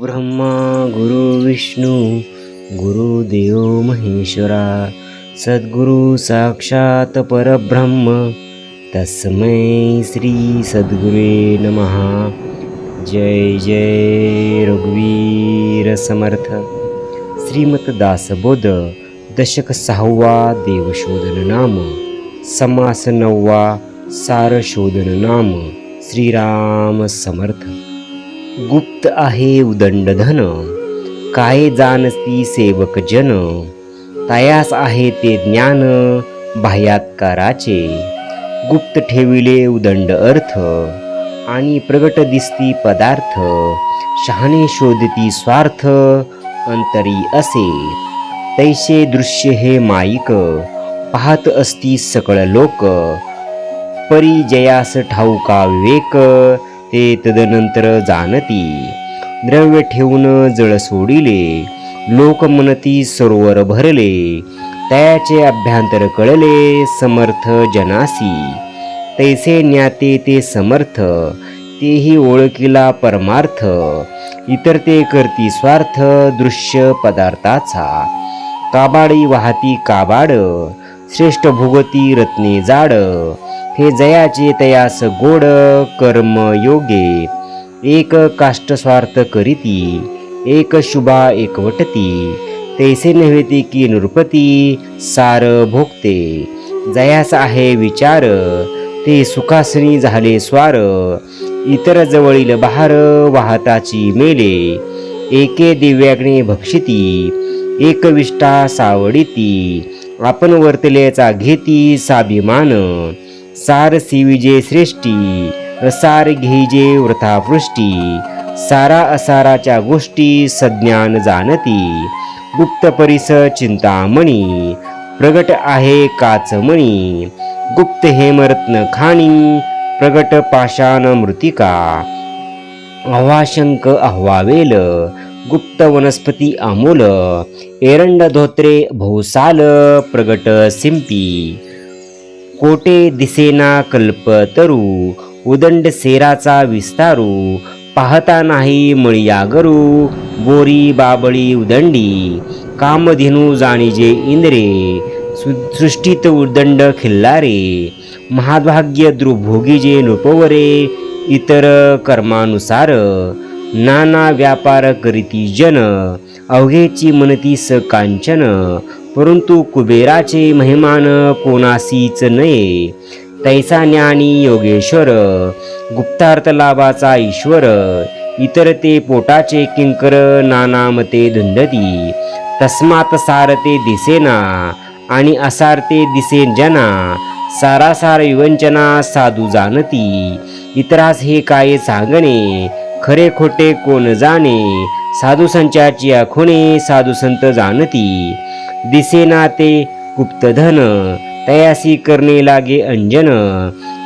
ब्रह्मा गुरु विष्णू गुरुदेव महेश्वरा सद्गुरु साक्षात परब्रह्म तस्मै श्री सद्गुरे नमः। जय जय रघुवीर समर्थ। श्रीमत दासबोध दशक सहावा देवशोधन नाम समास नववा सारशोधन नाम श्रीराम समर्थ। गुप्त आहे उदंड धन काय जाणती सेवक जन? तयास आहे ते ज्ञान बाह्यात्काराचे. गुप्त ठेविले उदंड अर्थ आणि प्रगट दिसती पदार्थ. शहाणे शोधती स्वार्थ अंतरी असे. तैसे दृश्य हे माईक पाहत असती सकळ लोक. परिजयास ठाऊका विवेक ते तदनंतर जाणती. द्रव्य ठेवून जळ सोडिले. लोक मनती सरोवर भरले. त्याचे अभ्यांतर कळले समर्थ जनासी. तैसे ज्ञाते ते समर्थ तेही ओळखीला परमार्थ. इतर ते करती स्वार्थ दृश्य पदार्थाचा. काबाडी वाहती काबाड श्रेष्ठ भोगती रत्ने जाड. हे जयाचे तयास गोड कर्म योगे. एक काष्ट स्वार्थ करीती एक शुभा एकवटती. तैसे नव्हेती की नृपती सार भोगते. जयास आहे विचार ते सुखासनी झाले स्वार. इतर जवळील बहार वाहताची मेले. एके दिव्याग्ने भक्षिती एक विष्ठा सावडिती. आपण वर्तलेचा घेती साभिमान सार सिविजे श्रेष्ठी रसार घेजे वृथापृष्टी सारा असाराच्या गोष्टी सज्ञान जाणती गुप्त परिस चिंतामणी प्रगट आहे काचमणी गुप्त हेमरत्न खाणी प्रगट पाषाण मृतिका अव्हाशंक अहवावेल गुप्त वनस्पती अमूल एरंड धोत्रे भोसाल प्रगट सिंपी कोटे दिसेना कल्पतरू उदंड सेराचा विस्तारू पाहता नाही मळियागरू बोरी बाबळी उदंडी कामधेनू जाणीजे इंद्रे सु सृष्टीत उदंड खिल्लारे महाभाग्य द्रुभोगीजे नृपवरे इतर कर्मानुसार नाना व्यापार करीती जन अवघेची मनती स कांचन परंतु कुबेराचे महिमान कोणासीच नये. तैसा ज्ञानी योगेश्वर गुप्तार्थ लाभाचा ईश्वर इतर ते पोटाचे किंकर नानामते धुंदती. तस्मात सारते दिसेना आणि असारते दिसे जना सारासार विवंचना साधू जाणती. इतरास हे काय सांगणे? खरे खोटे कोण जाणे? साधू संचाची आखुणे साधू संत जाणती. दिसेना ते गुप्तधन तयासी करणे लागे अंजन.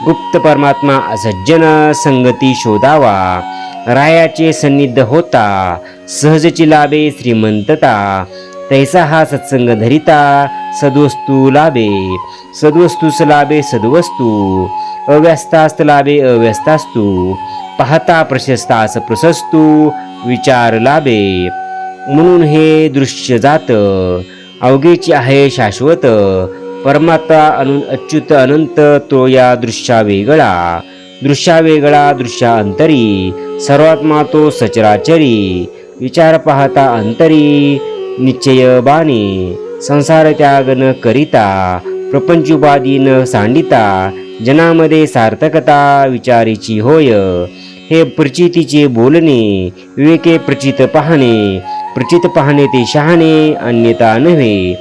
गुप्त परमात्मा असज्जन संगती शोधावा. रायाचे सन्निध होता सहजची लाभे श्रीमंतता. तैसा हा सत्संग धरिता सद्वस्तू लाभे. सद्वस्तूस लाभे सद्वस्तू अव्यस्तास्त लाभे अव्यस्तास्तू. पाहता प्रशस्तास प्रशस्तू विचार लाभे. म्हणून हे दृश्य जात अवघेची आहे शाश्वत. परमात्मा अनु अच्युत अनंत तो या दृश्या वेगळा. दृश्या वेगळा दृश्या अंतरी. सर्वात्मा तो सचराचरी. विचार पाहता अंतरी. निश्चय बाणी. संसार त्याग न करिता. प्रपंचुपादी न सांडिता. जनामध्ये सार्थकता विचारीची होय. हे प्रचितीचे बोलणे. विवेके प्रचित पाहणे. प्रचित पाहणे ते शहाणे अन्यता नव्हे.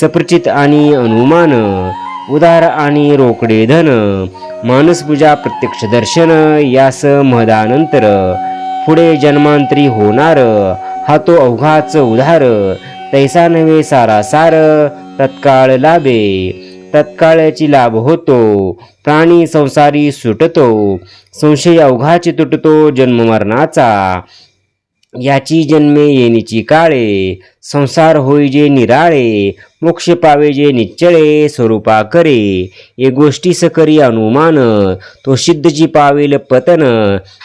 सप्रचित आणि अनुमान उदार आणि रोकडे धन मानसपूजा प्रत्यक्ष दर्शन यास महदानंतर. पुढे जन्मांतरी होणार हा तो अवघाच उधार. तैसा नव्हे सारा सार तत्काळ लाभे. तत्काळाची लाभ होतो प्राणी संसारी सुटतो. संशय अवघाची तुटतो जन्ममरणाचा याची जन्मे येणीची काळे संसार होई जे निराळे मोक्ष पावे जे निच्चळे स्वरूपा करे. ये गोष्टी सकरी अनुमान तो सिद्धची पावेल पतन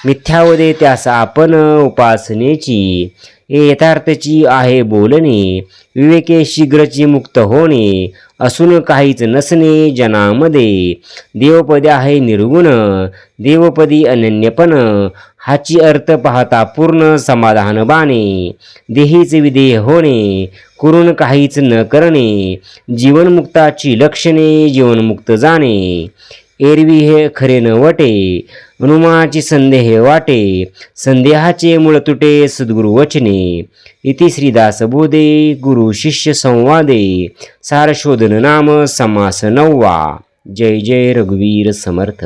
मिथ्यावदे त्यास आपण उपासनेची. यथार्थची आहे बोलणे. विवेके शीघ्रची मुक्त होणे. असून काहीच नसणे जनामध्ये. देवपदी आहे निर्गुण. देवपदी अनन्यपण. हाची अर्थ पाहता पूर्ण समाधान बाणे देहीच विधेय होणे. करून काहीच न करणे. जीवनमुक्ताची लक्षणे जीवनमुक्त जाणे. एरवी हे खरे न वटे. हनुमाची संदेह वाटे संदेहाचे मूळ तुटे सद्गुरु वचने. इति श्रीदास बोधे गुरु शिष्य संवादे सारशोधन नाम समास नववा जय जय रघुवीर समर्थ.